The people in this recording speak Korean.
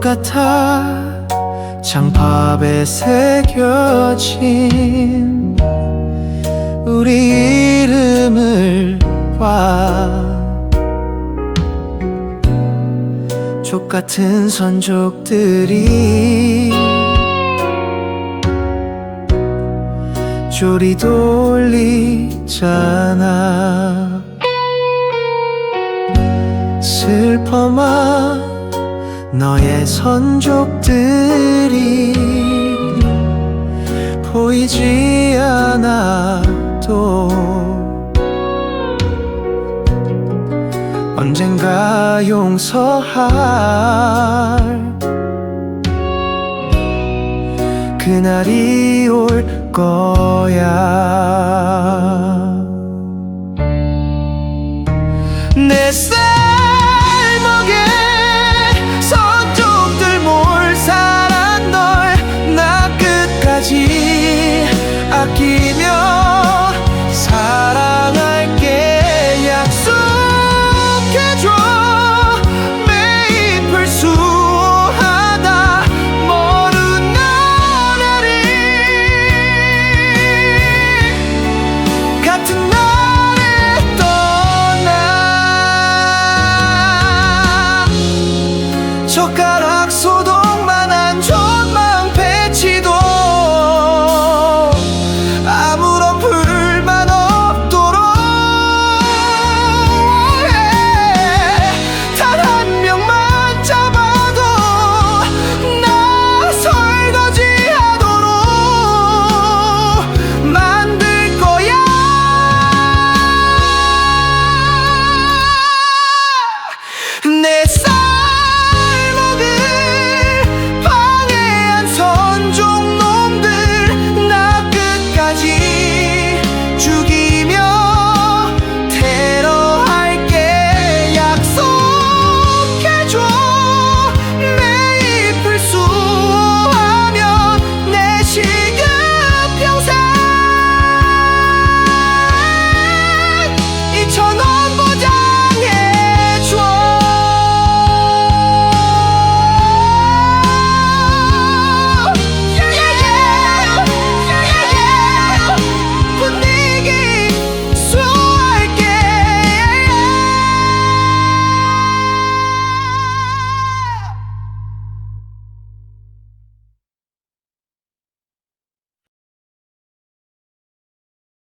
같아. 장팝에 새겨진 우리 이름을 봐. 족같은 선족들이 조리 돌리잖아. 슬퍼마 너의 선족들이 보이지 않아도 언젠가 용서할 그날이 올 거야. 내 삶